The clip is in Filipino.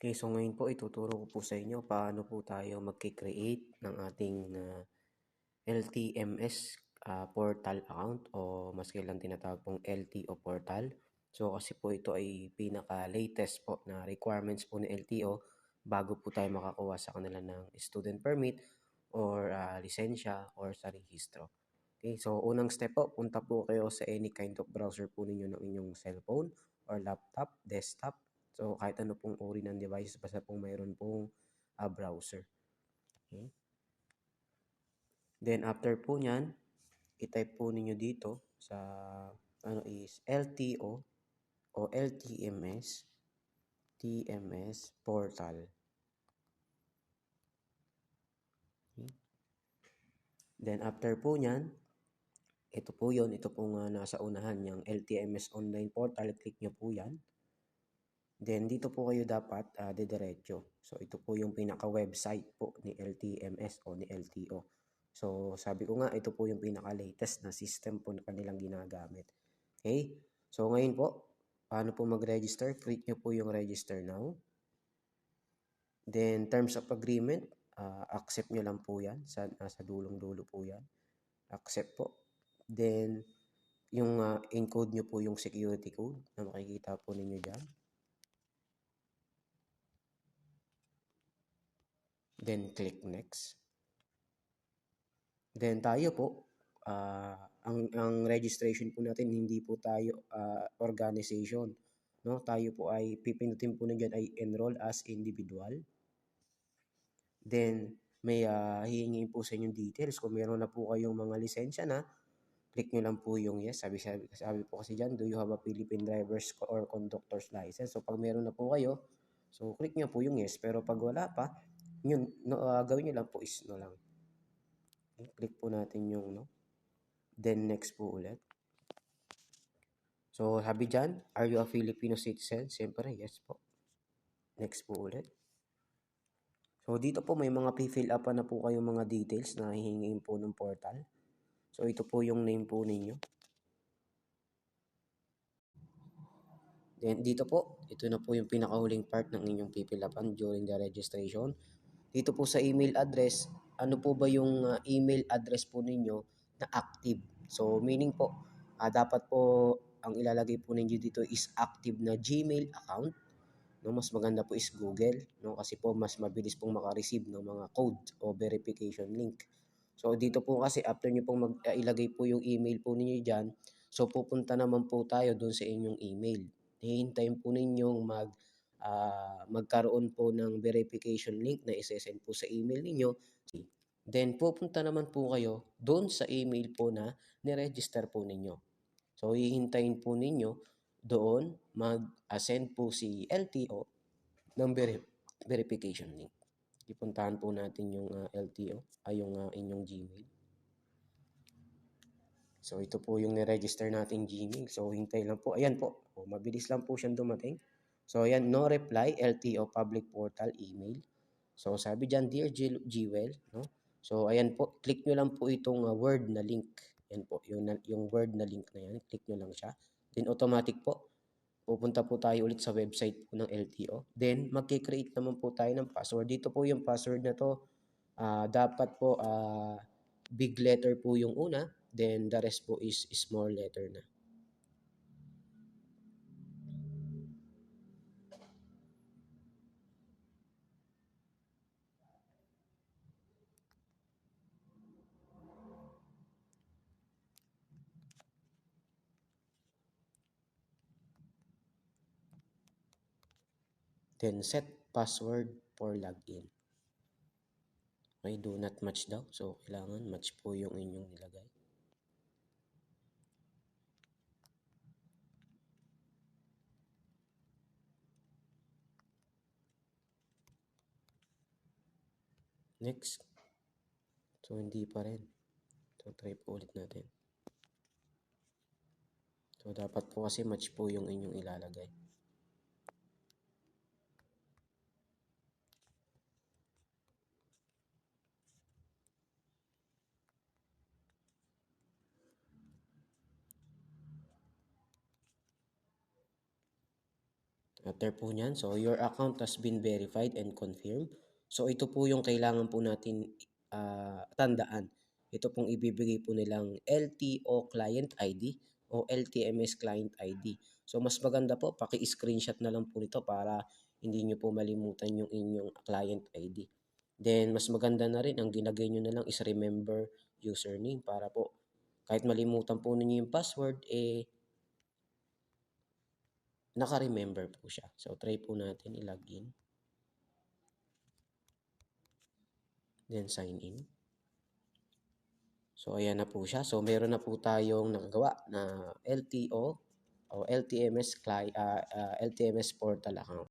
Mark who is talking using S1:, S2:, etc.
S1: Okay, so ngayon po ituturo ko po sa inyo paano po tayo magki-create ng ating uh, LTMS uh, portal account o mas kailan tinatawag pong LTO portal. So kasi po ito ay pinaka-latest po na requirements po ng LTO bago po tayo makakuha sa kanila ng student permit or uh, lisensya or sa rehistro. Okay, so unang step po, punta po kayo sa any kind of browser po ninyo ng inyong cellphone or laptop, desktop, So, kahit ano pong uri ng device, basta pong mayroon pong uh, browser. Okay. Then, after po nyan, i-type po ninyo dito sa ano is LTO o LTMS TMS portal. Okay. Then, after po nyan, ito po yon ito pong uh, nasa unahan yung LTMS online portal. Click nyo po yan. Then, dito po kayo dapat uh, didiretso. So, ito po yung pinaka-website po ni LTMS o ni LTO. So, sabi ko nga, ito po yung pinaka-latest na system po na kanilang ginagamit. Okay? So, ngayon po, paano po mag-register? Click nyo po yung register now. Then, terms of agreement, uh, accept nyo lang po yan. Sa, nasa dulong-dulo po yan. Accept po. Then, yung uh, encode nyo po yung security code na makikita po ninyo dyan. Then click next. Then tayo po, uh, ang, ang registration po natin, hindi po tayo uh, organization. No? Tayo po ay, pipindutin po na dyan ay enroll as individual. Then, may uh, hihingin po sa inyong details. Kung meron na po kayong mga lisensya na, click nyo lang po yung yes. Sabi, sabi, sabi po kasi dyan, do you have a Philippine driver's or conductor's license? So, pag meron na po kayo, so click nyo po yung yes. Pero pag wala pa, yun, no, uh, gawin nyo lang po is no lang. Click po natin yung no. Then next po ulit. So, sabi dyan, are you a Filipino citizen? Siyempre, yes po. Next po ulit. So, dito po may mga fill up na po kayong mga details na hihingin po ng portal. So, ito po yung name po ninyo. Then, dito po, ito na po yung pinakahuling part ng inyong pipilapan during the registration. Dito po sa email address, ano po ba yung uh, email address po ninyo na active? So, meaning po, uh, dapat po ang ilalagay po ninyo dito is active na Gmail account. No, mas maganda po is Google, no, kasi po mas mabilis pong maka-receive ng mga code o verification link. So, dito po kasi after nyo pong mag, uh, ilagay po yung email po ninyo diyan, so pupunta naman po tayo doon sa inyong email. Hihintayin po ninyong mag uh, magkaroon po ng verification link na isesend po sa email ninyo. Then, pupunta naman po kayo doon sa email po na niregister po ninyo. So, hihintayin po ninyo doon mag-send po si LTO ng ver- verification link. Ipuntahan po natin yung uh, ah, LTO, ay yung uh, inyong Gmail. So, ito po yung niregister nating Gmail. So, hintay lang po. Ayan po. O, mabilis lang po siyang dumating. So, ayan, no reply, LTO public portal email. So, sabi dyan, Dear G Jewel, no? So, ayan po, click nyo lang po itong uh, word na link. Yan po, yung, yung word na link na yan, click nyo lang siya. Then, automatic po, pupunta po tayo ulit sa website po ng LTO. Then, magkikreate naman po tayo ng password. Dito po yung password na to, uh, dapat po uh, big letter po yung una, then the rest po is small letter na. Then set password for login. Okay, do not match daw. So, kailangan match po yung inyong nilagay. Next. So, hindi pa rin. So, try po ulit natin. So, dapat po kasi match po yung inyong ilalagay. After po niyan, so your account has been verified and confirmed. So ito po yung kailangan po natin ah, tandaan. Ito pong ibibigay po nilang LTO client ID o LTMS client ID. So mas maganda po, paki-screenshot na lang po nito para hindi nyo po malimutan yung inyong client ID. Then mas maganda na rin, ang ginagay nyo na lang is remember username para po kahit malimutan po ninyo yung password, eh naka-remember po siya. So try po natin i-login. Then sign in. So ayan na po siya. So meron na po tayong nakagawa na LTO o LTMS cli- ah, ah, LTMS portal account.